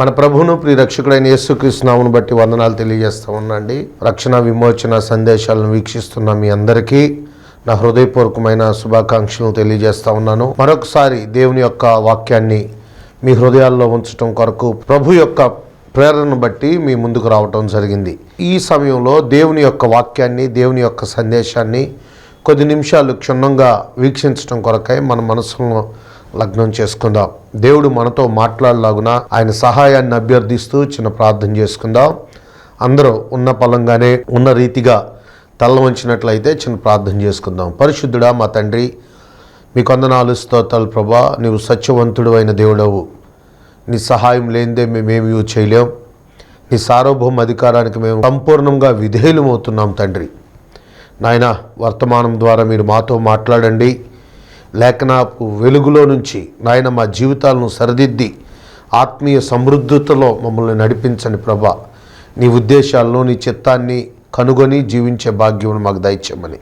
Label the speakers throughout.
Speaker 1: మన ప్రభువును ప్రియ రక్షకుడైన యేసుకృష్ణామును బట్టి వందనాలు తెలియజేస్తూ ఉన్నాండి రక్షణ విమోచన సందేశాలను వీక్షిస్తున్న మీ అందరికీ నా హృదయపూర్వకమైన శుభాకాంక్షలు తెలియజేస్తా ఉన్నాను. మరొకసారి దేవుని యొక్క వాక్యాన్ని మీ హృదయాల్లో ఉంచడం కొరకు ప్రభు యొక్క ప్రేరణను బట్టి మీ ముందుకు రావటం జరిగింది. ఈ సమయంలో దేవుని యొక్క వాక్యాన్ని దేవుని యొక్క సందేశాన్ని కొద్ది నిమిషాలు క్షుణ్ణంగా వీక్షించడం కొరకై మన మనసులో లగ్నం చేసుకుందాం. దేవుడు మనతో మాట్లాడలాగున ఆయన సహాయాన్ని అభ్యర్థిస్తూ చిన్న ప్రార్థన చేసుకుందాం. అందరూ ఉన్న పలంగానే ఉన్న రీతిగా తల్ల వంచినట్లయితే చిన్న ప్రార్థన చేసుకుందాం. పరిశుద్ధుడా మా తండ్రి మీ కొందనాలు స్తోతాలు ప్రభా. నీవు సత్యవంతుడు అయిన దేవుడవు. నీ సహాయం లేనిదే మేమేమీ చేయలేం. నీ సార్వభౌమ అధికారానికి మేము సంపూర్ణంగా విధేయులమవుతున్నాం తండ్రి. నాయన వర్తమానం ద్వారా మీరు మాతో మాట్లాడండి. లేఖనాపు వెలుగులో నుంచి నాయన మా జీవితాలను సరిదిద్ది ఆత్మీయ సమృద్ధతలో మమ్మల్ని నడిపించని ప్రభా. నీ ఉద్దేశాల్లో నీ చిత్తాన్ని కనుగొని జీవించే భాగ్యం మాకు దయచేయమని.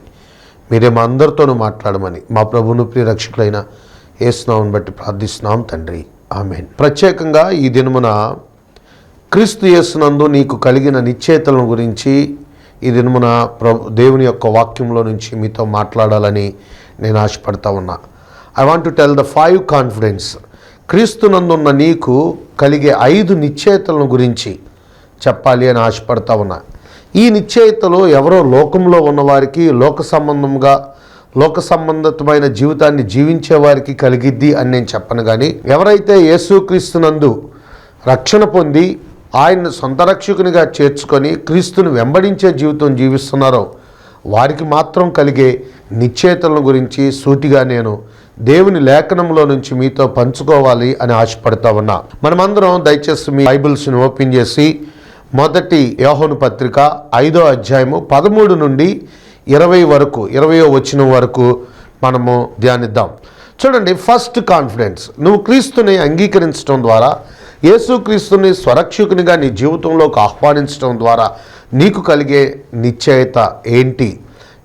Speaker 1: మీరే మా అందరితోనూ మాట్లాడమని మా ప్రభును ప్రియరక్షకులైన ఏసునామని బట్టి ప్రార్థిస్తున్నాం తండ్రి. ఆమెన్. ప్రత్యేకంగా ఈ దినమున క్రీస్తు యేసునందు నీకు కలిగిన నిశ్చేతలను గురించి ఈ దినమున ప్రభు దేవుని యొక్క వాక్యంలో నుంచి మీతో మాట్లాడాలని నేను ఆశపడతా ఉన్నా. I want to tell the five confidence క్రీస్తునందున్న నీకు కలిగే ఐదు నిశ్చయితలను గురించి చెప్పాలి అని ఆశపడతా ఉన్నా. ఈ నిశ్చయితలు ఎవరో లోకంలో ఉన్నవారికి లోక సంబంధంగా లోక సంబంధితమైన జీవితాన్ని జీవించే వారికి కలిగిద్ది అని నేను చెప్పను కానీ ఎవరైతే యేసుక్రీస్తునందు రక్షణ పొంది ఆయన్ని సొంత రక్షకునిగా చేర్చుకొని క్రీస్తుని వెంబడించే జీవితం జీవిస్తున్నారో వారికి మాత్రం కలిగే నిశ్చేతలను గురించి సూటిగా నేను దేవుని లేఖనంలో నుంచి మీతో పంచుకోవాలి అని ఆశపడతా ఉన్నా. మనమందరం దయచేసి మీ బైబిల్స్ని ఓపెన్ చేసి మొదటి యోహోను పత్రిక ఐదో అధ్యాయము పదమూడు నుండి ఇరవై వరకు ఇరవయో వచ్చిన వరకు మనము ధ్యానిద్దాం. చూడండి ఫస్ట్ కాన్ఫిడెన్స్ నువ్వు క్రీస్తుని అంగీకరించడం ద్వారా యేసుక్రీస్తుని స్వరక్షకునిగా నీ జీవితంలోకి ఆహ్వానించడం ద్వారా నీకు కలిగే నిశ్చయత ఏంటి?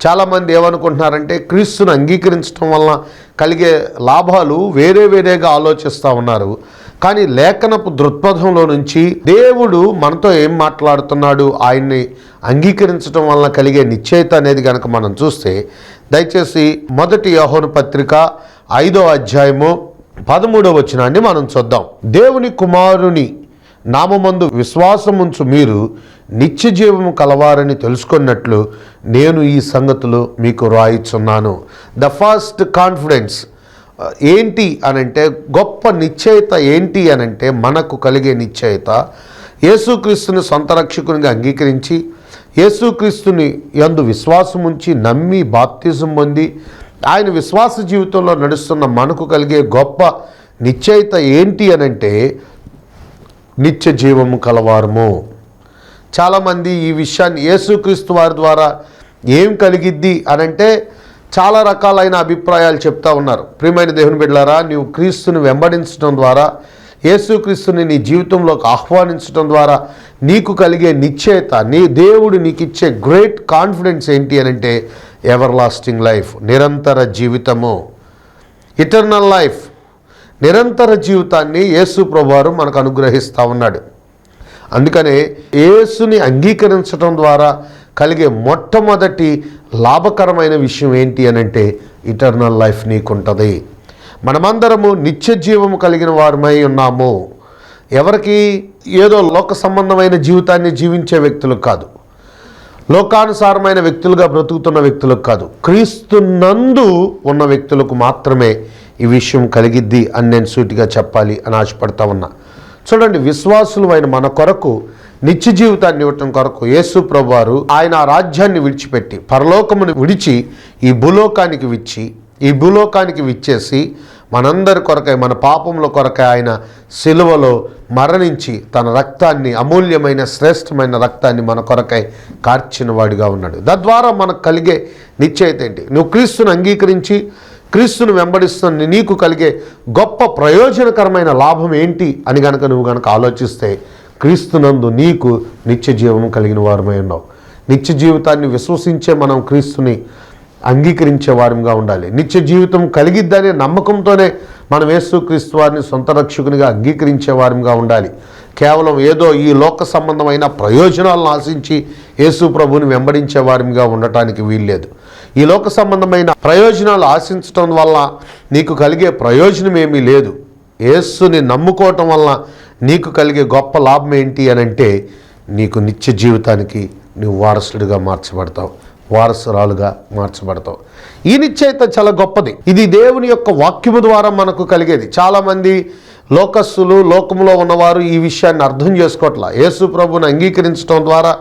Speaker 1: చాలామంది ఏమనుకుంటున్నారంటే క్రీస్తుని అంగీకరించడం వలన కలిగే లాభాలు వేరే వేరేగా ఆలోచిస్తూ ఉన్నారు. కానీ లేఖనపు దృక్పథంలో నుంచి దేవుడు మనతో ఏం మాట్లాడుతున్నాడు ఆయన్ని అంగీకరించడం వలన కలిగే నిశ్చయిత అనేది కనుక మనం చూస్తే దయచేసి మొదటి యోహోను పత్రిక ఐదో అధ్యాయము పదమూడవ వచనాన్ని మనం చూద్దాం. దేవుని కుమారుని నామమందు విశ్వాసముంచు మీరు నిత్య జీవము కలవారని తెలుసుకున్నట్లు నేను ఈ సంగతులు మీకు రాయిచున్నాను. ద ఫస్ట్ కాన్ఫిడెన్స్ ఏంటి అనంటే గొప్ప నిశ్చయిత ఏంటి అనంటే మనకు కలిగే నిశ్చయిత యేసుక్రీస్తుని సొంత రక్షకునిగా అంగీకరించి యేసుక్రీస్తుని యందు విశ్వాసముంచి నమ్మి బాప్తిజం పొంది ఆయన విశ్వాస జీవితంలో నడుస్తున్న మనకు కలిగే గొప్ప నిశ్చయిత ఏంటి అనంటే నిత్య జీవము కలవారము. చాలామంది ఈ విషయాన్ని యేసుక్రీస్తు వారి ద్వారా ఏం కలిగిద్ది అనంటే చాలా రకాలైన అభిప్రాయాలు చెప్తా ఉన్నారు. ప్రియమైన దేవుని బిడ్డలారా నీవు క్రీస్తుని వెంబడించడం ద్వారా యేసుక్రీస్తుని నీ జీవితంలోకి ఆహ్వానించడం ద్వారా నీకు కలిగే నిశ్చయత నీ దేవుడు నీకు ఇచ్చే గ్రేట్ కాన్ఫిడెన్స్ ఏంటి అనంటే ఎవర్ లాస్టింగ్ లైఫ్ నిరంతర జీవితము. ఇటర్నల్ లైఫ్ నిరంతర జీవితాన్ని యేసు ప్రభువారు మనకు అనుగ్రహిస్తూ ఉన్నాడు. అందుకనే యేసుని అంగీకరించడం ద్వారా కలిగే మొట్టమొదటి లాభకరమైన విషయం ఏంటి అనంటే ఇటర్నల్ లైఫ్ నీకుంటుంది. మనమందరము నిత్య జీవము కలిగిన వారమై ఉన్నాము. ఎవరికి ఏదో లోక సంబంధమైన జీవితాన్ని జీవించే వ్యక్తులు కాదు. లోకానుసారమైన వ్యక్తులుగా బ్రతుకుతున్న వ్యక్తులకు కాదు. క్రీస్తునందు ఉన్న వ్యక్తులకు మాత్రమే ఈ విషయం కలిగిద్ది అని నేను సూటిగా చెప్పాలి అని ఆశపడతా ఉన్నా. చూడండి విశ్వాసులు మన కొరకు నిత్య జీవితాన్ని ఇవ్వటం కొరకు యేసు ప్రభువారు ఆయన ఆ రాజ్యాన్ని విడిచిపెట్టి పరలోకమును విడిచి ఈ భూలోకానికి విచ్చి ఈ భూలోకానికి విచ్చేసి మనందరి కొరకై మన పాపముల కొరకై ఆయన సిలువలో మరణించి తన రక్తాన్ని అమూల్యమైన శ్రేష్టమైన రక్తాన్ని మన కొరకై కార్చిన వాడిగా ఉన్నాడు. తద్వారా మనకు కలిగే నిశ్చయిత ఏంటి? నువ్వు క్రీస్తుని అంగీకరించి క్రీస్తును వెంబడిస్తున్న నీకు కలిగే గొప్ప ప్రయోజనకరమైన లాభం ఏంటి అని గనక నువ్వు గనక ఆలోచిస్తే క్రీస్తునందు నీకు నిత్య జీవం కలిగిన వారమై ఉన్నావు. నిత్య జీవితాన్ని విశ్వసించే మనం క్రీస్తుని అంగీకరించే వారంగా ఉండాలి. నిత్య జీవితం కలిగిద్దనే నమ్మకంతోనే మనం యేసుక్రీస్తు వారిని సొంత రక్షకునిగా అంగీకరించే వారంగా ఉండాలి. కేవలం ఏదో ఈ లోక సంబంధమైన ప్రయోజనాలను ఆశించి యేసు ప్రభుని వెంబడించే వారిగా ఉండటానికి వీల్లేదు. ఈ లోక సంబంధమైన ప్రయోజనాలు ఆశించటం వల్ల నీకు కలిగే ప్రయోజనం ఏమీ లేదు. యేసుని నమ్ముకోవటం వల్ల నీకు కలిగే గొప్ప లాభం ఏంటి అని అంటే నీకు నిత్య జీవితానికి నువ్వు వారసుడిగా మార్చబడతావు. వారసురాలుగా మార్చబడతావు. ఈ నిశ్చయిత చాలా గొప్పది. ఇది దేవుని యొక్క వాక్యము ద్వారా మనకు కలిగేది. చాలామంది లోకస్సులు లోకంలో ఉన్నవారు ఈ విషయాన్ని అర్థం చేసుకోవట్లా. యేసు ప్రభుని అంగీకరించడం ద్వారా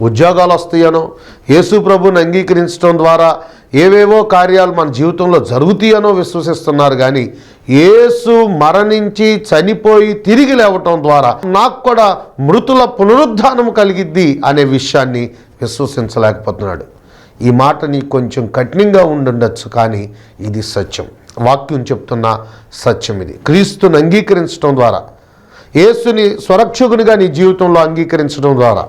Speaker 1: ఉద్యోగాలు వస్తాయనో యేసు ప్రభుని అంగీకరించడం ద్వారా ఏవేవో కార్యాలు మన జీవితంలో జరుగుతాయనో విశ్వసిస్తున్నారు కానీ యేసు మరణించి చనిపోయి తిరిగి లేవటం ద్వారా నాకు కూడా మృతుల పునరుద్ధానం కలిగిద్ది అనే విషయాన్ని విశ్వసించలేకపోతున్నాడు. ఈ మాట నీకు కొంచెం కఠినంగా ఉండుండొచ్చు కానీ ఇది సత్యం. వాక్యం చెప్తున్న సత్యం ఇది. క్రీస్తుని అంగీకరించడం ద్వారా యేసుని స్వరక్షకునిగా నీ జీవితంలో అంగీకరించడం ద్వారా.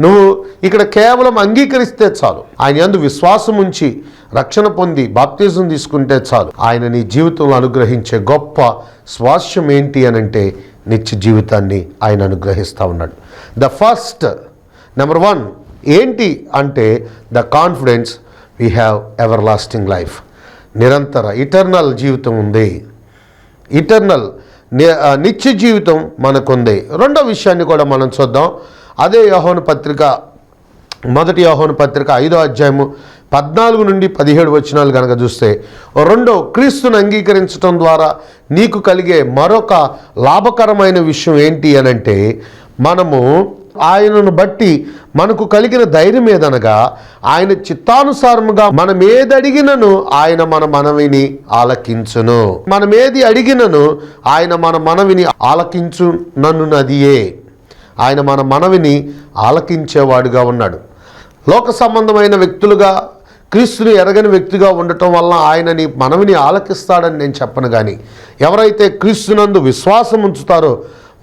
Speaker 1: నువ్వు ఇక్కడ కేవలం అంగీకరిస్తే చాలు. ఆయన ఎందు విశ్వాసం ఉంచి రక్షణ పొంది బాప్తిజం తీసుకుంటే చాలు. ఆయన నీ జీవితంలో అనుగ్రహించే గొప్ప స్వాస్యం ఏంటి అని అంటే నిత్య జీవితాన్ని ఆయన అనుగ్రహిస్తూ ఉన్నాడు. ద ఫస్ట్ నెంబర్ వన్ ఏంటి అంటే the confidence we have everlasting life. నిరంతర ఇటర్నల్ జీవితం ఉంది. ఇటర్నల్ నిత్య జీవితం మనకుంది. రెండో విషయాన్ని కూడా మనం చూద్దాం. అదే యోహోను పత్రిక మొదటి యోహోను పత్రిక ఐదో అధ్యాయము పద్నాలుగు నుండి పదిహేడు వచనాలు కనుక చూస్తే రెండో క్రీస్తుని అంగీకరించడం ద్వారా నీకు కలిగే మరొక లాభకరమైన విషయం ఏంటి అని అంటే మనము ఆయనను బట్టి మనకు కలిగిన ధైర్యం ఏదనగా ఆయన చిత్తానుసారముగా మనం ఏది అడిగినను ఆయన మన మనవిని ఆలకించును. మనం ఏది అడిగినను ఆయన మన మనవిని ఆలకించు నన్ను నదియే ఆయన మన మనవిని ఆలకించేవాడుగా ఉన్నాడు. లోక సంబంధమైన వ్యక్తులుగా క్రీస్తుని ఎరగని వ్యక్తిగా ఉండటం వల్ల ఆయనని మనవిని ఆలకిస్తాడని నేను చెప్పను కానీ ఎవరైతే క్రీస్తునందు విశ్వాసం ఉంచుతారో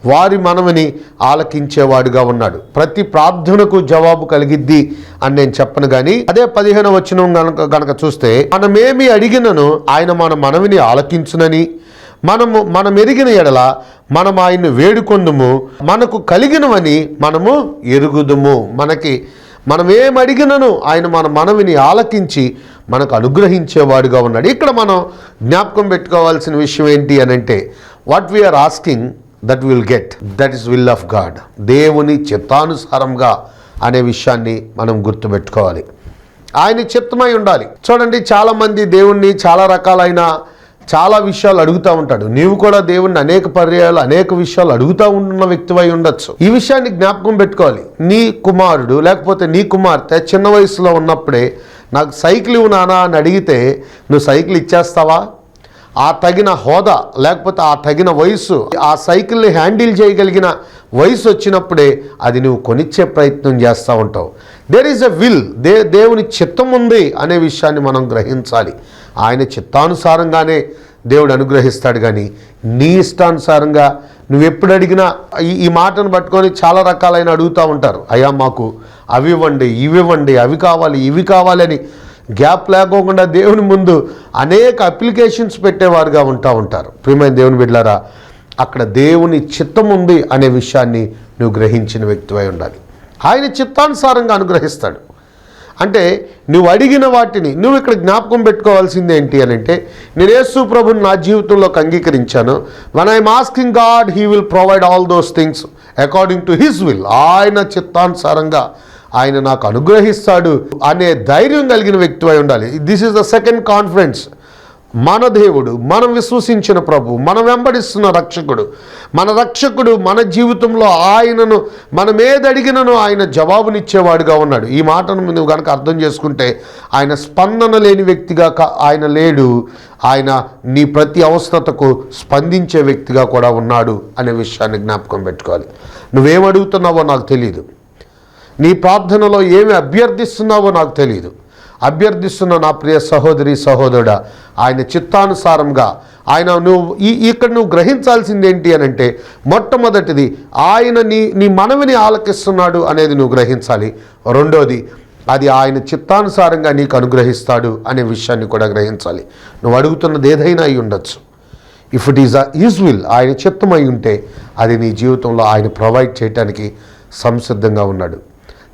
Speaker 1: వారి మనవిని ఆలకించేవాడుగా ఉన్నాడు. ప్రతి ప్రార్థనకు జవాబు కలిగిద్ది అని నేను చెప్పను కానీ అదే పదిహేను వచ్చిన గనక గనక చూస్తే మనమేమి అడిగినను ఆయన మన మనవిని ఆలకించునని మనము మనం ఎరిగిన ఎడల మనం ఆయన్ని వేడుకొందుము మనకు కలిగినవని మనము ఎరుగుదుము. మనకి మనం ఏం అడిగినను ఆయన మన మనవిని ఆలకించి మనకు అనుగ్రహించేవాడుగా ఉన్నాడు. ఇక్కడ మనం జ్ఞాపకం పెట్టుకోవాల్సిన విషయం ఏంటి అని అంటే what we are asking that will get that is will of God దేవుని చిత్తానుసారంగా అనే విషయాన్ని మనం గుర్తుపెట్టుకోవాలి. ఆయన చిత్తమై ఉండాలి. చూడండి చాలామంది దేవుణ్ణి చాలా రకాలైన చాలా విషయాలు అడుగుతూ ఉంటాడు. నీవు కూడా దేవుణ్ణి అనేక పర్యాయాలు అనేక విషయాలు అడుగుతూ ఉన్న వ్యక్తివై ఉండొచ్చు. ఈ విషయాన్ని జ్ఞాపకం పెట్టుకోవాలి. నీ కుమారుడు లేకపోతే నీ కుమార్తె చిన్న వయసులో ఉన్నప్పుడే నాకు సైకిల్ ఇవ్వు నానా అని అడిగితే నువ్వు సైకిల్ ఇచ్చేస్తావా? ఆ తగిన హోదా లేకపోతే ఆ తగిన వయసు ఆ సైకిల్ని హ్యాండిల్ చేయగలిగిన వయసు వచ్చినప్పుడే అది నువ్వు కొనిచ్చే ప్రయత్నం చేస్తూ ఉంటావు. There is a will they దేవుని చిత్తం ఉంది అనే విషయాన్ని మనం గ్రహించాలి. ఆయన చిత్తానుసారంగానే దేవుడు అనుగ్రహిస్తాడు కానీ నీ ఇష్టానుసారంగా నువ్వు ఎప్పుడు అడిగినా ఈ ఈ మాటను పట్టుకొని చాలా రకాలైన అడుగుతూ ఉంటారు. అయ్యా మాకు అవి ఇవ్వండి ఇవి ఇవ్వండి అవి కావాలి ఇవి కావాలని గ్యాప్ లేకోకుండా దేవుని ముందు అనేక అప్లికేషన్స్ పెట్టేవారుగా ఉంటా ఉంటారు. ప్రియమైన దేవుని బిడ్డారా అక్కడ దేవుని చిత్తం ఉంది అనే విషయాన్ని నువ్వు గ్రహించిన వ్యక్తివై ఉండాలి. ఆయన చిత్తానుసారంగా అనుగ్రహిస్తాడు. అంటే నువ్వు అడిగిన వాటిని నువ్వు ఇక్కడ జ్ఞాపకం పెట్టుకోవాల్సింది ఏంటి అని అంటే నేను యేసు ప్రభుని నా జీవితంలోకి అంగీకరించాను. When I'm asking God he will provide all those things according to his will ఆయన చిత్తానుసారంగా ఆయన నాకు అనుగ్రహిస్తాడు అనే ధైర్యం కలిగిన వ్యక్తి అయి ఉండాలి. This is the second confidence మన దేవుడు మనం విశ్వసించిన ప్రభు మనం వెంబడిస్తున్న రక్షకుడు మన రక్షకుడు మన జీవితంలో ఆయనను మనం ఏది అడిగినను ఆయన జవాబునిచ్చేవాడుగా ఉన్నాడు. ఈ మాటను నువ్వు కనుక అర్థం చేసుకుంటే ఆయన స్పందన లేని వ్యక్తిగా ఆయన లేడు. ఆయన నీ ప్రతి అవసరతకు స్పందించే వ్యక్తిగా కూడా ఉన్నాడు అనే విషయాన్ని జ్ఞాపకం పెట్టుకోవాలి. నువ్వేం అడుగుతున్నావో నాకు తెలియదు నీ ప్రార్థనలో ఏమి అభ్యర్థిస్తున్నావో నాకు తెలియదు అభ్యర్థిస్తున్న నా ప్రియ సహోదరి సహోదరుడా ఆయన చిత్తానుసారంగా ఆయన నువ్వు ఈ ఇక్కడ నువ్వు గ్రహించాల్సింది ఏంటి అని అంటే మొట్టమొదటిది ఆయన నీ నీ మనవిని ఆలకిస్తున్నాడు అనేది నువ్వు గ్రహించాలి. రెండోది అది ఆయన చిత్తానుసారంగా నీకు అనుగ్రహిస్తాడు అనే విషయాన్ని కూడా గ్రహించాలి. నువ్వు అడుగుతున్నది ఏదైనా అయి ఉండొచ్చు. If it is his will ఆయన చిత్తమై ఉంటే అది నీ జీవితంలో ఆయన ప్రొవైడ్ చేయటానికి సంసిద్ధంగా ఉన్నాడు.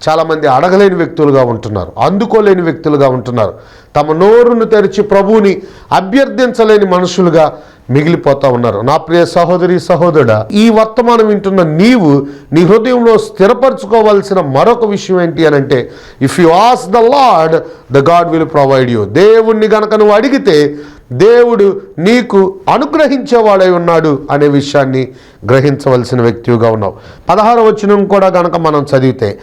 Speaker 1: చాలామంది అడగలేని వ్యక్తులుగా ఉంటున్నారు అందుకోలేని వ్యక్తులుగా ఉంటున్నారు. తమ నోరును తెరిచి ప్రభువుని అభ్యర్థించలేని మనుషులుగా మిగిలిపోతా ఉన్నారు. నా ప్రియ సహోదరి సహోదరుడా ఈ వర్తమానం వింటున్న నీవు నీ హృదయంలో స్థిరపరచుకోవాల్సిన మరొక విషయం ఏంటి అని అంటే if you ask the Lord the God will provide you దేవుణ్ణి గనక నువ్వు అడిగితే దేవుడు నీకు అనుగ్రహించేవాడై ఉన్నాడు అనే విషయాన్ని గ్రహించవలసిన వ్యక్తిగా ఉన్నావు. పదహారు వచనం కూడా గనక మనం చదివితే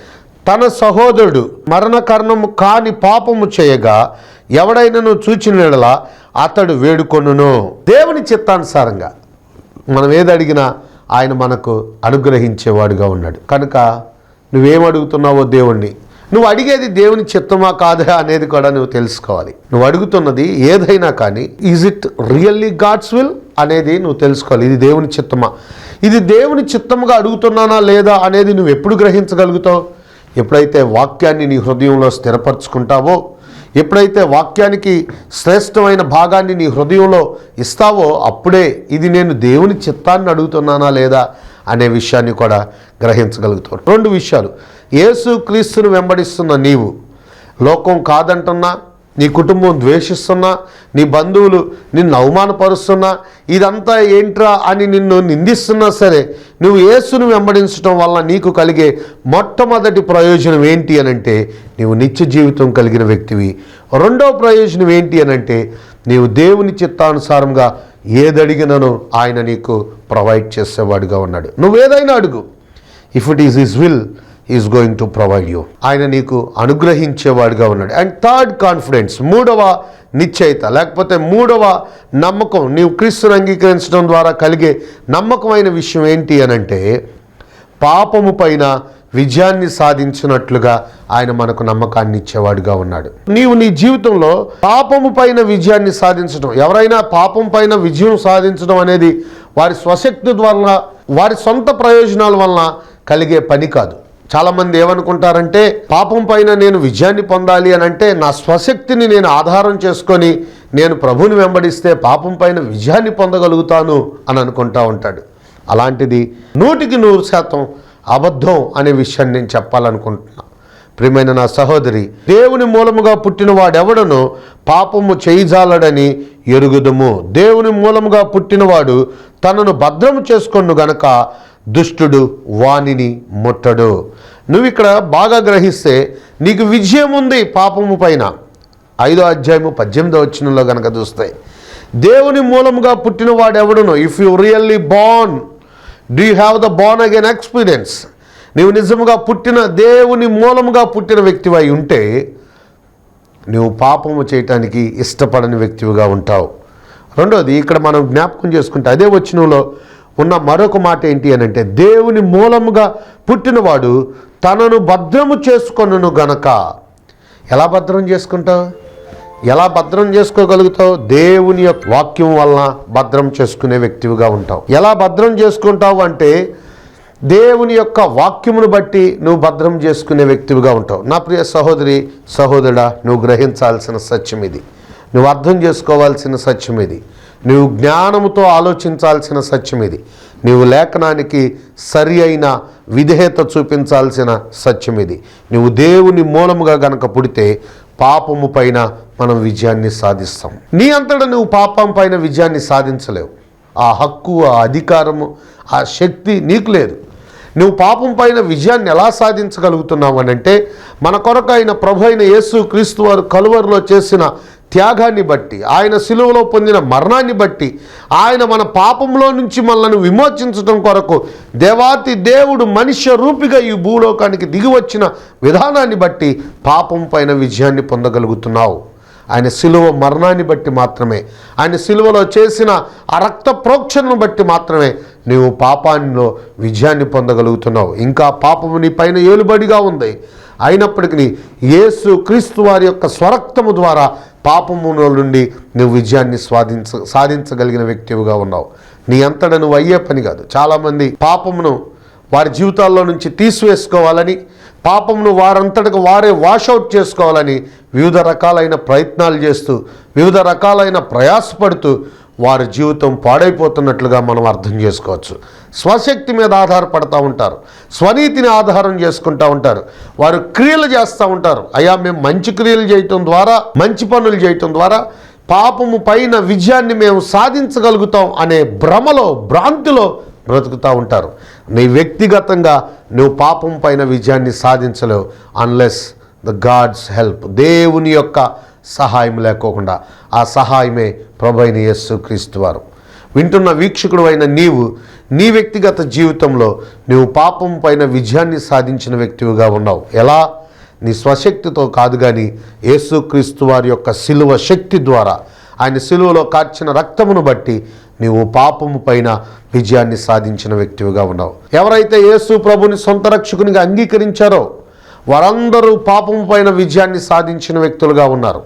Speaker 1: తన సహోదరుడు మరణకరణము కాని పాపము చేయగా ఎవడైనను చూచిన అతడు వేడుకొనును. దేవుని చిత్తానుసారంగా మనం ఏది అడిగినా ఆయన మనకు అనుగ్రహించేవాడుగా ఉన్నాడు. కనుక నువ్వేం అడుగుతున్నావో దేవుణ్ణి? నువ్వు అడిగేది దేవుని చిత్తమా కాదా అనేది కూడా నువ్వు తెలుసుకోవాలి. నువ్వు అడుగుతున్నది ఏదైనా కానీ is it really God's will అనేది నువ్వు తెలుసుకోవాలి. ఇది దేవుని చిత్తమా? ఇది దేవుని చిత్తముగా అడుగుతున్నానా లేదా అనేది నువ్వు ఎప్పుడు గ్రహించగలుగుతావు? ఎప్పుడైతే వాక్యాన్ని నీ హృదయంలో స్థిరపరచుకుంటావో ఎప్పుడైతే వాక్యానికి శ్రేష్టమైన భాగాన్ని నీ హృదయంలో ఇస్తావో అప్పుడే ఇది నేను దేవుని చిత్తాన్ని అడుగుతున్నానా లేదా అనే విషయాన్ని కూడా గ్రహించగలుగుతావు. రెండు విషయాలు. యేసు క్రీస్తును వెంబడిస్తున్న నీవు లోకం కాదంటున్నా నీ కుటుంబం ద్వేషిస్తున్నా నీ బంధువులు నిన్ను అవమానపరుస్తున్నా ఇదంతా ఏంట్రా అని నిన్ను నిందిస్తున్నా సరే నువ్వు యేసును వెంబడించడం వల్ల నీకు కలిగే మొట్టమొదటి ప్రయోజనం ఏంటి అనంటే నీవు నిత్య జీవితం కలిగిన వ్యక్తివి. రెండో ప్రయోజనం ఏంటి అనంటే నీవు దేవుని చిత్తానుసారంగా ఏదడిగినను ఆయన నీకు ప్రొవైడ్ చేసేవాడుగా ఉన్నాడు. నువ్వేదైనా అడుగు. If it is his will is going to provide you ఆయన నీకు అనుగ్రహించేవాడుగా ఉన్నాడు. అండ్ థర్డ్ కాన్ఫిడెన్స్ మూడవ నిశ్చయిత. లేకపోతే మూడవ నమ్మకం. నీవు క్రీస్తుని అంగీకరించడం ద్వారా కలిగే నమ్మకమైన విషయం ఏంటి అనంటే పాపము పైన విజయాన్ని సాధించినట్లుగా ఆయన మనకు నమ్మకాన్ని ఇచ్చేవాడుగా ఉన్నాడు. నీవు నీ జీవితంలో పాపము పైన విజయాన్ని సాధించడం ఎవరైనా పాపం పైన విజయం సాధించడం అనేది వారి స్వశక్తి వలన వారి సొంత ప్రయోజనాల వలన కలిగే పని కాదు. చాలామంది ఏమనుకుంటారంటే పాపం పైన నేను విజయాన్ని పొందాలి అని అంటే నా స్వశక్తిని నేను ఆధారం చేసుకొని నేను ప్రభుని వెంబడిస్తే పాపం పైన విజయాన్ని పొందగలుగుతాను అని అనుకుంటా ఉంటాడు. అలాంటిది నూటికి నూరు శాతం అబద్ధం అనే విషయాన్ని నేను చెప్పాలనుకుంటున్నా. ప్రియమైన నా సహోదరి దేవుని మూలముగా పుట్టిన వాడెవడను పాపము చేయిజాలడని ఎరుగుదుము. దేవుని మూలముగా పుట్టినవాడు తనను భద్రము చేసుకొను గనక దుష్టుడు వాణిని ముట్టడు. నువ్వు ఇక్కడ బాగా గ్రహిస్తే నీకు విజయం ఉంది పాపము పైన. ఐదో అధ్యాయము పద్దెనిమిదో వచ్చినలో కనుక చూస్తే దేవుని మూలముగా పుట్టిన వాడెవడును if you really born do you have the born again experience నీవు నిజముగా పుట్టిన దేవుని మూలముగా పుట్టిన వ్యక్తివై ఉంటే నువ్వు పాపము చేయటానికి ఇష్టపడని వ్యక్తివిగా ఉంటావు. రెండోది ఇక్కడ మనం జ్ఞాపకం చేసుకుంటే అదే వచ్చినలో ఉన్న మరొక మాట ఏంటి అని అంటే దేవుని మూలముగా పుట్టినవాడు తనను భద్రము చేసుకొనును గనక. ఎలా భద్రం చేసుకుంటావు? ఎలా భద్రం చేసుకోగలుగుతావు? దేవుని యొక్క వాక్యం వలన భద్రం చేసుకునే వ్యక్తివిగా ఉంటావు. ఎలా భద్రం చేసుకుంటావు అంటే దేవుని యొక్క వాక్యమును బట్టి నువ్వు భద్రం చేసుకునే వ్యక్తివిగా ఉంటావు. నా ప్రియ సహోదరి సహోదరుడా నువ్వు గ్రహించాల్సిన సత్యం ఇది. నువ్వు అర్థం చేసుకోవాల్సిన సత్యం ఇది. నువ్వు జ్ఞానముతో ఆలోచించాల్సిన సత్యం ఇది. నీవు లేఖనానికి సరి అయిన విధేయత చూపించాల్సిన సత్యం ఇది. నువ్వు దేవుని మూలముగా గనక పుడితే పాపము పైన మనం విజయాన్ని సాధిస్తాం. నీ అంతటా నువ్వు పాపం పైన విజయాన్ని సాధించలేవు. ఆ హక్కు ఆ అధికారము ఆ శక్తి నీకు లేదు. నువ్వు పాపం పైన విజయాన్ని ఎలా సాధించగలుగుతున్నావు అని అంటే మన కొరకు అయిన ప్రభు అయిన యేసు క్రీస్తు వారు కలువరిలో చేసిన త్యాగాన్ని బట్టి ఆయన సిలువలో పొందిన మరణాన్ని బట్టి ఆయన మన పాపంలో నుంచి మనల్ని విమోచించడం కొరకు దేవాతి దేవుడు మనుష్య రూపిగా ఈ భూలోకానికి దిగి వచ్చిన విధానాన్ని బట్టి పాపం పైన విజయాన్ని పొందగలుగుతున్నావు. ఆయన సిలువ మరణాన్ని బట్టి మాత్రమే ఆయన సిలువలో చేసిన ఆ రక్త ప్రోక్షణను బట్టి మాత్రమే నీవు పాపాన్నిలో విజయాన్ని పొందగలుగుతున్నావు. ఇంకా పాపము నీ పైన ఏలుబడిగా ఉంది. అయినప్పటికీ యేసు క్రీస్తు వారి యొక్క స్వరక్తము ద్వారా పాపము నుండి నువ్వు విజయాన్ని స్వాధించ సాధించగలిగిన వ్యక్తివిగా ఉన్నావు. నీ అంతట నువ్వు అయ్యే పని కాదు. చాలామంది పాపమును వారి జీవితాల్లో నుంచి తీసివేసుకోవాలని పాపమును వారంతటకు వారే వాషౌట్ చేసుకోవాలని వివిధ రకాలైన ప్రయత్నాలు చేస్తూ వివిధ రకాలైన ప్రయాసపడుతూ వారి జీవితం పాడైపోతున్నట్లుగా మనం అర్థం చేసుకోవచ్చు. స్వశక్తి మీద ఆధారపడతా ఉంటారు. స్వనీతిని ఆధారం చేసుకుంటా ఉంటారు. వారు క్రియలు చేస్తూ ఉంటారు. అయ్యా మేము మంచి క్రియలు చేయటం ద్వారా మంచి పనులు చేయటం ద్వారా పాపము పైన విజయాన్ని మేము సాధించగలుగుతాం అనే భ్రమలో భ్రాంతిలో బ్రతుకుతూ ఉంటారు. నీ వ్యక్తిగతంగా నువ్వు పాపం పైన విజయాన్ని సాధించలేవు అన్లెస్ ద గాడ్స్ హెల్ప్ దేవుని యొక్క సహాయం లేకోకుండా. ఆ సహాయమే ప్రభైన యేసు క్రీస్తు వారు. వింటున్న వీక్షకుడు అయిన నీవు నీ వ్యక్తిగత జీవితంలో నువ్వు పాపం పైన విజయాన్ని సాధించిన వ్యక్తివిగా ఉన్నావు. ఎలా? నీ స్వశక్తితో కాదు కానీ యేసుక్రీస్తు వారి యొక్క శిలువ శక్తి ద్వారా ఆయన శిలువలో కార్చిన రక్తమును బట్టి నీవు పాపము పైన విజయాన్ని సాధించిన వ్యక్తివిగా ఉన్నావు. ఎవరైతే యేసు ప్రభుని సొంత రక్షకునిగా అంగీకరించారో వారందరూ పాపము పైన విజయాన్ని సాధించిన వ్యక్తులుగా ఉన్నారు.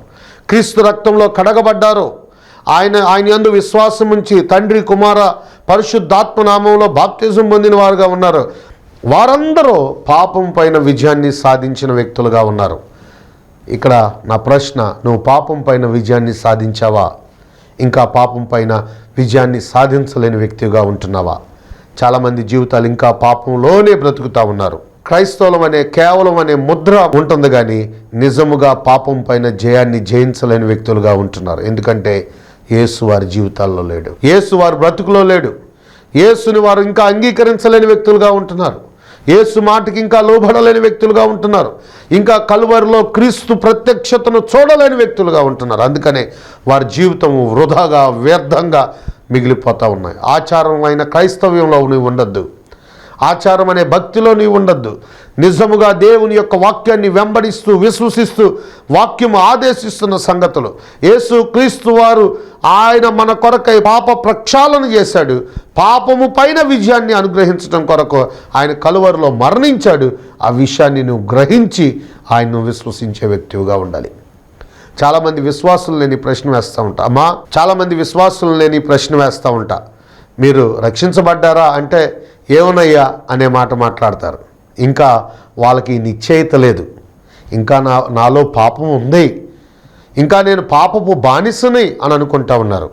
Speaker 1: క్రీస్తు రక్తంలో కడగబడ్డారు. ఆయన ఆయన యందు విశ్వాసం ఉంచి తండ్రి కుమార పరిశుద్ధాత్మ నామంలో బాప్తిజం పొందిన వారుగా ఉన్నారు. వారందరూ పాపం పైన విజయాన్ని సాధించిన వ్యక్తులుగా ఉన్నారు. ఇక్కడ నా ప్రశ్న నువ్వు పాపం పైన విజయాన్ని సాధించావా? ఇంకా పాపం పైన విజయాన్ని సాధించలేని వ్యక్తిగా ఉంటున్నావా? చాలామంది జీవితాలు ఇంకా పాపంలోనే బ్రతుకుతా ఉన్నారు. క్రైస్తవులం అనే కేవలం అనే ముద్ర ఉంటుంది కానీ నిజముగా పాపం పైన జయాన్ని జయించలేని వ్యక్తులుగా ఉంటున్నారు. ఎందుకంటే యేసు వారి జీవితాల్లో లేడు. యేసు వారి బ్రతుకులో లేడు. యేసుని వారు ఇంకా అంగీకరించలేని వ్యక్తులుగా ఉంటున్నారు. యేసు మాటకి ఇంకా లోబడలేని వ్యక్తులుగా ఉంటున్నారు. ఇంకా కలువరిలో క్రీస్తు ప్రత్యక్షతను చూడలేని వ్యక్తులుగా ఉంటున్నారు. అందుకనే వారి జీవితం వృధాగా వ్యర్థంగా మిగిలిపోతూ ఉన్నాయి. ఆచారం అయిన క్రైస్తవ్యంలో నువ్వు ఉండద్దు. ఆచారం అనే భక్తిలో నీవు ఉండద్దు. నిజముగా దేవుని యొక్క వాక్యాన్ని వెంబడిస్తూ విశ్వసిస్తూ వాక్యము ఆదేశిస్తున్న సంగతులు. యేసు క్రీస్తు వారు ఆయన మన కొరకై పాప ప్రక్షాళన చేశాడు. పాపము పైన విజయాన్ని అనుగ్రహించడం కొరకు ఆయన కలువరిలో మరణించాడు. ఆ విషయాన్ని నువ్వు గ్రహించి ఆయన్ను విశ్వసించే వ్యక్తిగా ఉండాలి. చాలామంది విశ్వాసులు లేని ప్రశ్న వేస్తూ ఉంటా. అమ్మా చాలామంది విశ్వాసులు లేని ప్రశ్న వేస్తూ ఉంటా. మీరు రక్షించబడ్డారా? అంటే ఏమనయ్యా అనే మాట మాట్లాడతారు. ఇంకా వాళ్ళకి నిశ్చయిత లేదు. ఇంకా నా నాలో పాపం ఉంది. ఇంకా నేను పాపపు బానిసని అని అనుకుంటా ఉన్నారు.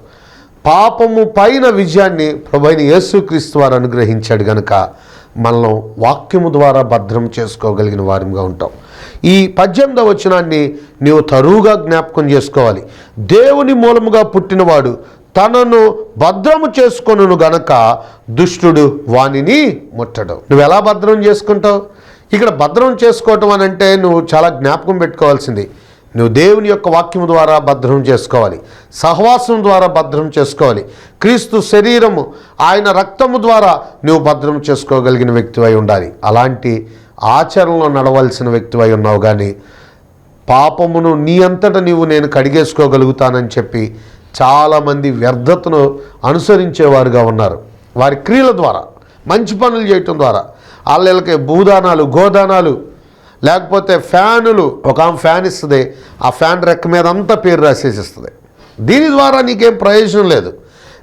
Speaker 1: పాపము పైన విజయాన్ని ప్రభైన యేసుక్రీస్తు వారు అనుగ్రహించాడు గనుక మనం వాక్యము ద్వారా భద్రం చేసుకోగలిగిన వారిగా ఉంటాం. ఈ పద్దెనిమిదవ వచనాన్ని నీవు తరువుగా జ్ఞాపకం చేసుకోవాలి. దేవుని మూలముగా పుట్టినవాడు తనను భద్రము చేసుకొనును గనక దుష్టుడు వానిని ముట్టడు. నువ్వు ఎలా భద్రం చేసుకుంటావు? ఇక్కడ భద్రం చేసుకోవటం అని అంటే నువ్వు చాలా జ్ఞాపకం పెట్టుకోవాల్సింది. నువ్వు దేవుని యొక్క వాక్యము ద్వారా భద్రం చేసుకోవాలి. సహవాసం ద్వారా భద్రం చేసుకోవాలి. క్రీస్తు శరీరము ఆయన రక్తము ద్వారా నువ్వు భద్రం చేసుకోగలిగిన వ్యక్తివై ఉండాలి. అలాంటి ఆచరణలో నడవలసిన వ్యక్తివై ఉన్నావు కానీ పాపమును నీ అంతట నీవు నేను కడిగేసుకోగలుగుతానని చెప్పి చాలామంది వ్యర్థతను అనుసరించేవారుగా ఉన్నారు. వారి క్రియల ద్వారా మంచి పనులు చేయటం ద్వారా. వాళ్ళకి భూదానాలు గోదానాలు లేకపోతే ఫ్యానులు ఒక ఆమె ఫ్యాన్ ఇస్తుంది ఆ ఫ్యాన్ రెక్క మీద అంతా పేరు రాసేసి ఇస్తుంది దీని ద్వారా నీకేం ప్రయోజనం లేదు.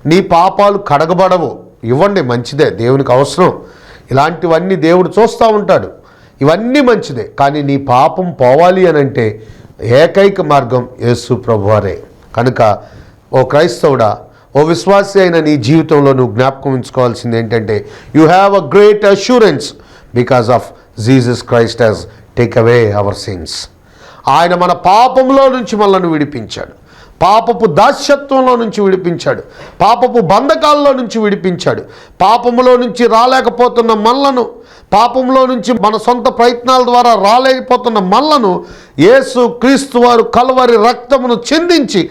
Speaker 1: నీ పాపాలు కడగబడవు. ఇవ్వండి మంచిదే దేవునికి అవసరం. ఇలాంటివన్నీ దేవుడు చూస్తూ ఉంటాడు. ఇవన్నీ మంచిదే కానీ నీ పాపం పోవాలి అని అంటే ఏకైక మార్గం యేసు ప్రభువారే. కనుక ఓ క్రైస్తవుడా ఓ విశ్వాసి అయిన నీ జీవితంలో నువ్వు జ్ఞాపకం ఉంచుకోవాల్సింది ఏంటంటే you have a great assurance because of Jesus Christ has take away our sins ఆయన మన పాపంలో నుంచి మనల్ని విడిపించాడు. పాపపు దాస్యత్వంలో నుంచి విడిపించాడు. పాపపు బంధకాల్లో నుంచి విడిపించాడు. పాపములో నుంచి రాలేకపోతున్న మనలను పాపంలో నుంచి మన సొంత ప్రయత్నాల ద్వారా రాలేకపోతున్న మనలను యేసు క్రీస్తు వారు కలవరి రక్తమును చెందించి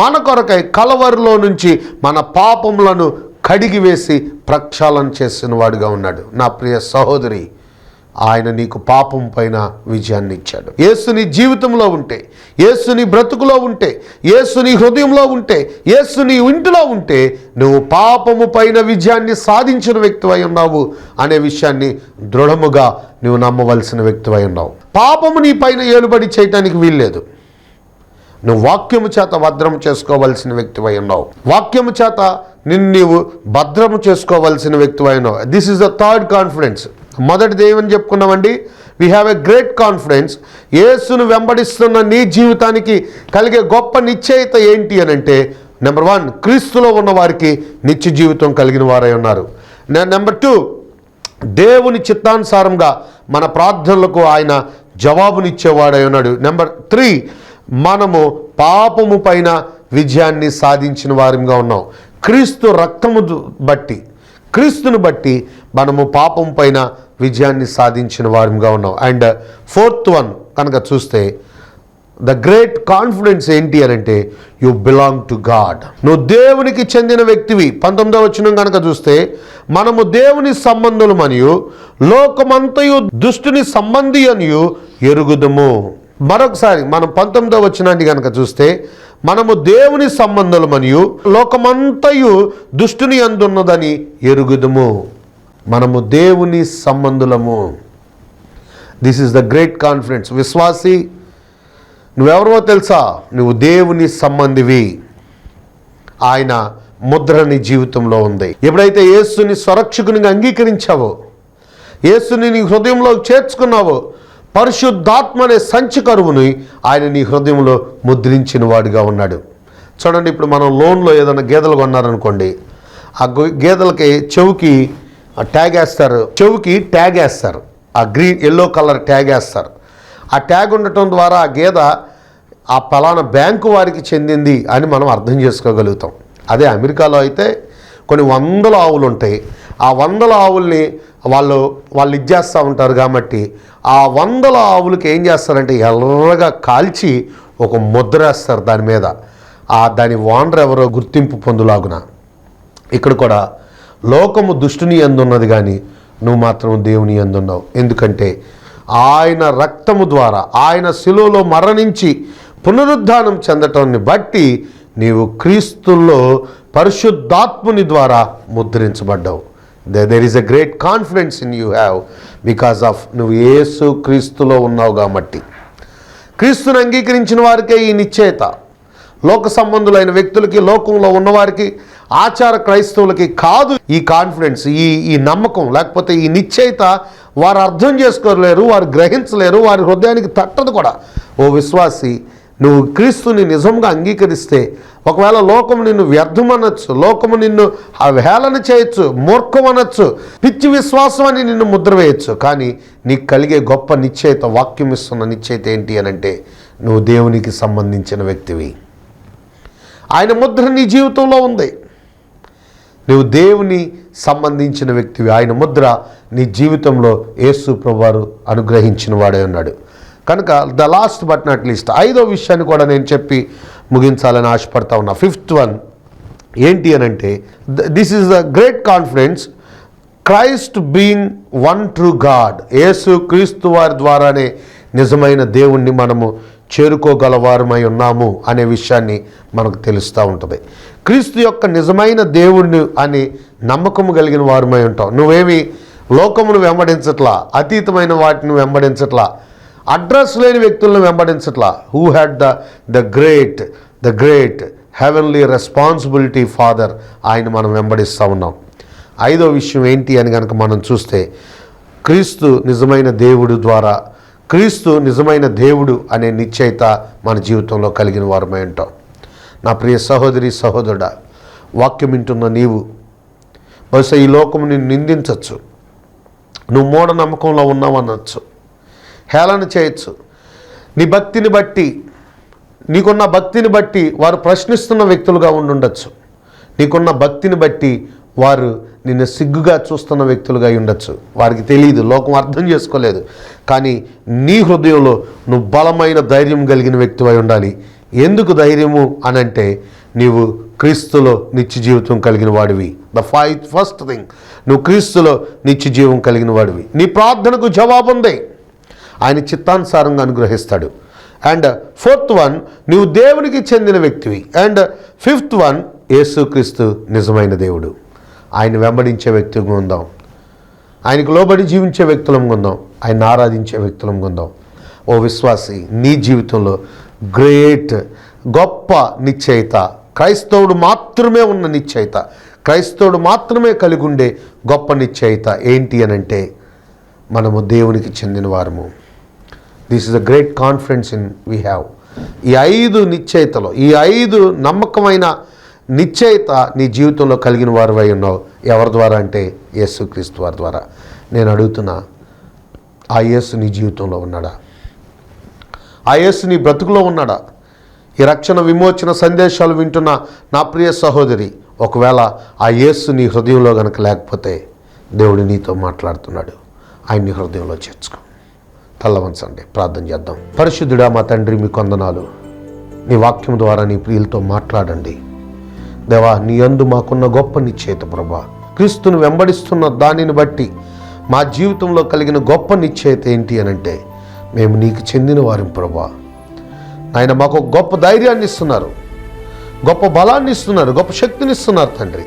Speaker 1: మన కొరకై కలవరిలో నుంచి మన పాపములను కడిగివేసి ప్రక్షాళన చేసిన వాడుగా ఉన్నాడు. నా ప్రియ సహోదరి ఆయన నీకు పాపం పైన విజయాన్ని ఇచ్చాడు. ఏసుని జీవితంలో ఉంటే యేసుని బ్రతుకులో ఉంటే యేసుని హృదయంలో ఉంటే యేసుని ఇంటిలో ఉంటే నువ్వు పాపము పైన విజయాన్ని సాధించిన వ్యక్తివై ఉన్నావు అనే విషయాన్ని దృఢముగా నువ్వు నమ్మవలసిన వ్యక్తివై ఉన్నావు. పాపము నీ పైన ఏలుబడి చేయటానికి వీల్లేదు. నువ్వు వాక్యము చేత భద్రం చేసుకోవలసిన వ్యక్తివై ఉన్నావు. వాక్యము చేత నిన్ను నీవు భద్రము చేసుకోవలసిన వ్యక్తివై ఉన్నావు. This is the third confidence మొదటిది ఏమని చెప్పుకున్నామండి? We have a great confidence యేసును వెంబడిస్తున్న నీ జీవితానికి కలిగే గొప్ప నిశ్చయిత ఏంటి అని అంటే నెంబర్ వన్ క్రీస్తులో ఉన్న వారికి నిత్య జీవితం కలిగిన వారై ఉన్నారు. నెంబర్ టూ దేవుని చిత్తానుసారంగా మన ప్రార్థనలకు ఆయన జవాబునిచ్చేవాడై ఉన్నాడు. నెంబర్ త్రీ మనము పాపము పైన విజయాన్ని సాధించిన వారంగా ఉన్నాం. క్రీస్తు రక్తము బట్టి క్రీస్తుని బట్టి మనము పాపం పైన విజయాన్ని సాధించిన వారంగా ఉన్నాం. అండ్ ఫోర్త్ వన్ కనుక చూస్తే ద గ్రేట్ కాన్ఫిడెన్స్ ఏంటి అని అంటే యు బిలాంగ్ టు గాడ్ నువ్వు దేవునికి చెందిన వ్యక్తివి. పంతొమ్మిదవ వచ్చిన కనుక చూస్తే మనము దేవుని సంబంధులు మరియు లోకమంతయు దుష్టుని సంబంధి అనియు ఎరుగుదము. మరొకసారి మనం పంతొమ్మిదవ వచ్చినాన్ని కనుక చూస్తే మనము దేవుని సంబంధులు మరియు లోకమంతయు దుష్టుని అందున్నదని ఎరుగుదము. మనము దేవుని సంబంధులము. This is the great confidence విశ్వాసి నువ్వెవరో తెలుసా? నువ్వు దేవుని సంబంధివి. ఆయన ముద్ర నీ జీవితంలో ఉంది. ఎప్పుడైతే యేసుని స్వరక్షకునిగా అంగీకరించావో యేసుని నీ హృదయంలో చేర్చుకున్నావో పరిశుద్ధాత్మ అనే సంచి కరువుని ఆయన నీ హృదయంలో ముద్రించిన వాడిగా ఉన్నాడు. చూడండి ఇప్పుడు మనం లోన్లో ఏదైనా గేదెలు కొన్నారనుకోండి ఆ గేదెలకి చెవుకి ట్యాగ్ వేస్తారు. చెవుకి ట్యాగ్ వేస్తారు. ఆ గ్రీన్ ఎల్లో కలర్ ట్యాగ్ వేస్తారు. ఆ ట్యాగ్ ఉండటం ద్వారా ఆ గేద ఆ పలానా బ్యాంకు వారికి చెందింది అని మనం అర్థం చేసుకోగలుగుతాం. అదే అమెరికాలో అయితే కొన్ని వందల ఆవులు ఉంటాయి. ఆ వందల ఆవుల్ని వాళ్ళు వాళ్ళు ఇచ్చేస్తూ ఉంటారు కాబట్టి ఆ వందల ఆవులకి ఏం చేస్తారంటే ఎర్రగా కాల్చి ఒక ముద్ర వేస్తారు దాని మీద. ఆ దాని ఓనర్ ఎవరో గుర్తింపు పొందులాగున. ఇక్కడ కూడా లోకము దుష్టుని ఎందున్నది కానీ నువ్వు మాత్రం దేవుని ఎందున్నావు ఎందుకంటే ఆయన రక్తము ద్వారా ఆయన శిలువలో మరణించి పునరుద్ధానం చెందటాన్ని బట్టి నీవు క్రీస్తుల్లో పరిశుద్ధాత్ముని ద్వారా ముద్రించబడ్డావు. There is a great confidence in you have because of నువ్వు ఏసు క్రీస్తులో ఉన్నావు కాబట్టి క్రీస్తుని అంగీకరించిన వారికే ఈ నిశ్చయత. లోక సంబంధులైన వ్యక్తులకి లోకంలో ఉన్నవారికి ఆచార క్రైస్తవులకి కాదు ఈ కాన్ఫిడెన్స్ ఈ ఈ నమ్మకం లేకపోతే ఈ నిశ్చయిత వారు అర్థం చేసుకోలేరు వారు గ్రహించలేరు వారి హృదయానికి తట్టదు కూడా. ఓ విశ్వాసి నువ్వు క్రీస్తుని నిజంగా అంగీకరిస్తే ఒకవేళ లోకము నిన్ను వ్యర్థమనొచ్చు లోకము నిన్ను అవహేళన చేయొచ్చు మూర్ఖం అనొచ్చు పిచ్చి విశ్వాసం అని నిన్ను ముద్ర వేయచ్చు కానీ నీకు కలిగే గొప్ప నిశ్చయిత వాక్యం ఇస్తున్న నిశ్చయిత ఏంటి అని అంటే నువ్వు దేవునికి సంబంధించిన వ్యక్తివి. ఆయన ముద్ర నీ జీవితంలో ఉంది. నువ్వు దేవుని సంబంధించిన వ్యక్తివి. ఆయన ముద్ర నీ జీవితంలో యేసు ప్రభువారు అనుగ్రహించిన వాడే ఉన్నాడు. కనుక the last but not least ఐదో విషయాన్ని కూడా నేను చెప్పి ముగించాలని ఆశపడతా ఉన్నా. ఫిఫ్త్ వన్ ఏంటి అని అంటే this is the great confidence Christ being one true God యేసు క్రీస్తు వారి ద్వారానే నిజమైన దేవుణ్ణి మనము చేరుకోగలవారమై ఉన్నాము అనే విషయాన్ని మనకు తెలుస్తూ ఉంటుంది. క్రీస్తు యొక్క నిజమైన దేవుణ్ణి అని నమ్మకము కలిగిన వారమై ఉంటాం. నువ్వేమి లోకమును వెంబడించట్లా అతీతమైన వాటిని వెంబడించట్లా అడ్రస్ లేని వ్యక్తులను వెంబడించట్లా. Who had the the great the great heavenly responsibility father ఆయన మనం వెంబడిస్తూ ఉన్నాం. ఐదో విషయం ఏంటి అని కనుక మనం చూస్తే క్రీస్తు నిజమైన దేవుడు ద్వారా క్రీస్తు నిజమైన దేవుడు అనే నిశ్చయిత మన జీవితంలో కలిగిన వారమై ఉంటాం. నా ప్రియ సహోదరి సహోదరుడా వాక్యం వింటున్న నీవు బహుశా ఈ లోకము నిన్ను నిందించవచ్చు నువ్వు మూఢనమ్మకంలో ఉన్నావు అనొచ్చు హేళన చేయొచ్చు. నీ భక్తిని బట్టి నీకున్న భక్తిని బట్టి వారు ప్రశ్నిస్తున్న వ్యక్తులుగా ఉండుండొచ్చు. నీకున్న భక్తిని బట్టి వారు నిన్ను సిగ్గుగా చూస్తున్న వ్యక్తులుగా అయి ఉండొచ్చు. వారికి తెలియదు లోకం అర్థం చేసుకోలేదు. కానీ నీ హృదయంలో నువ్వు బలమైన ధైర్యం కలిగిన వ్యక్తివై ఉండాలి. ఎందుకు ధైర్యము అనంటే నీవు క్రీస్తులో నిత్య జీవితం కలిగిన వాడివి. ద ఫైవ్ ఫస్ట్ థింగ్ నువ్వు క్రీస్తులో నిత్య జీవం కలిగిన వాడివి. నీ ప్రార్థనకు జవాబు ఉంది. ఆయన చిత్తానుసారంగా అనుగ్రహిస్తాడు. అండ్ ఫోర్త్ వన్ నువ్వు దేవునికి చెందిన వ్యక్తివి. అండ్ ఫిఫ్త్ వన్ యేసుక్రీస్తు నిజమైన దేవుడు. ఆయన వెంబడించే వ్యక్తులుగా ఉందాం. ఆయనకు లోబడి జీవించే వ్యక్తులం ఉందాం. ఆయన ఆరాధించే వ్యక్తులం ఉందాం. ఓ విశ్వాసి నీ జీవితంలో గ్రేట్ గొప్ప నిశ్చయిత. క్రైస్తవుడు మాత్రమే ఉన్న నిశ్చయిత. క్రైస్తవుడు మాత్రమే కలిగి ఉండే గొప్ప నిశ్చయిత ఏంటి అని అంటే మనము దేవునికి చెందిన వారము. This is a great confidence in we have ఈ ఐదు నిశ్చయితలో ఈ ఐదు నమ్మకమైన నిశ్చయిత నీ జీవితంలో కలిగిన వారు అయి ఉన్నావు. ఎవరి ద్వారా అంటే యేసుక్రీస్తు వారి ద్వారా. నేను అడుగుతున్నా ఆ యేసు నీ జీవితంలో ఉన్నాడా? ఆ యేసు నీ బ్రతుకులో ఉన్నాడా? ఈ రక్షణ విమోచన సందేశాలు వింటున్న నా ప్రియ సహోదరి ఒకవేళ ఆ యేసు నీ హృదయంలో కనుక లేకపోతే దేవుడు నీతో మాట్లాడుతున్నాడు. ఆయన్ని హృదయంలో చేర్చుకో. తల్లవంచండి ప్రార్థన చేద్దాం. పరిశుద్ధుడా మా తండ్రి మీ కొందనాలు. నీ వాక్యం ద్వారా నీ ప్రియులతో మాట్లాడండి. దేవా నీ అందు మాకున్న గొప్ప నిశ్చయిత ప్రభా. క్రీస్తును వెంబడిస్తున్న దానిని బట్టి మా జీవితంలో కలిగిన గొప్ప నిశ్చయిత ఏంటి అని అంటే మేము నీకు చెందిన వారిం ప్రభా. ఆయన మాకు గొప్ప ధైర్యాన్ని ఇస్తున్నారు. గొప్ప బలాన్ని ఇస్తున్నారు గొప్ప శక్తిని ఇస్తున్నారు తండ్రి.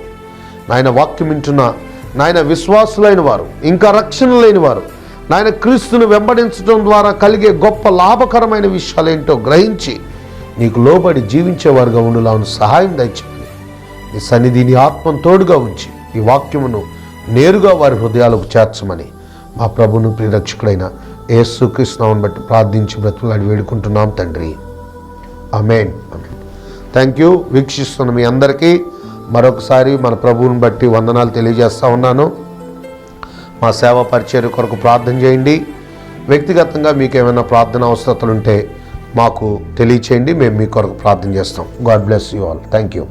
Speaker 1: నాయన వాక్యం వింటున్న నాయన విశ్వాసులైన వారు ఇంకా రక్షణ లేని వారు నాయన క్రీస్తును వెంబడించడం ద్వారా కలిగే గొప్ప లాభకరమైన విషయాలు ఏంటో గ్రహించి నీకు లోబడి జీవించేవారుగా ఉండులాను సహాయం దయచేయండి. నీ సన్నిధిని ఆత్మను తోడుగా ఉంచి ఈ వాక్యమును నేరుగా వారి హృదయాలకు చేర్చమని మా ప్రభును ప్రిరక్షకుడైన యేసు కృష్ణాన్ని బట్టి ప్రార్థించి బ్రతుకులాడి వేడుకుంటున్నాం తండ్రి. Amen amen thank you. వీక్షిస్తున్న మీ అందరికీ మరొకసారి మన ప్రభువుని బట్టి వందనాలు తెలియజేస్తా ఉన్నాను. మా సేవ పరిచర్య కొరకు ప్రార్థన చేయండి. వ్యక్తిగతంగా మీకు ఏమైనా ప్రార్థన అవసరతలు ఉంటే మాకు తెలియచేయండి. మేము మీ కొరకు ప్రార్థన చేస్తాం. God bless you all. Thank you.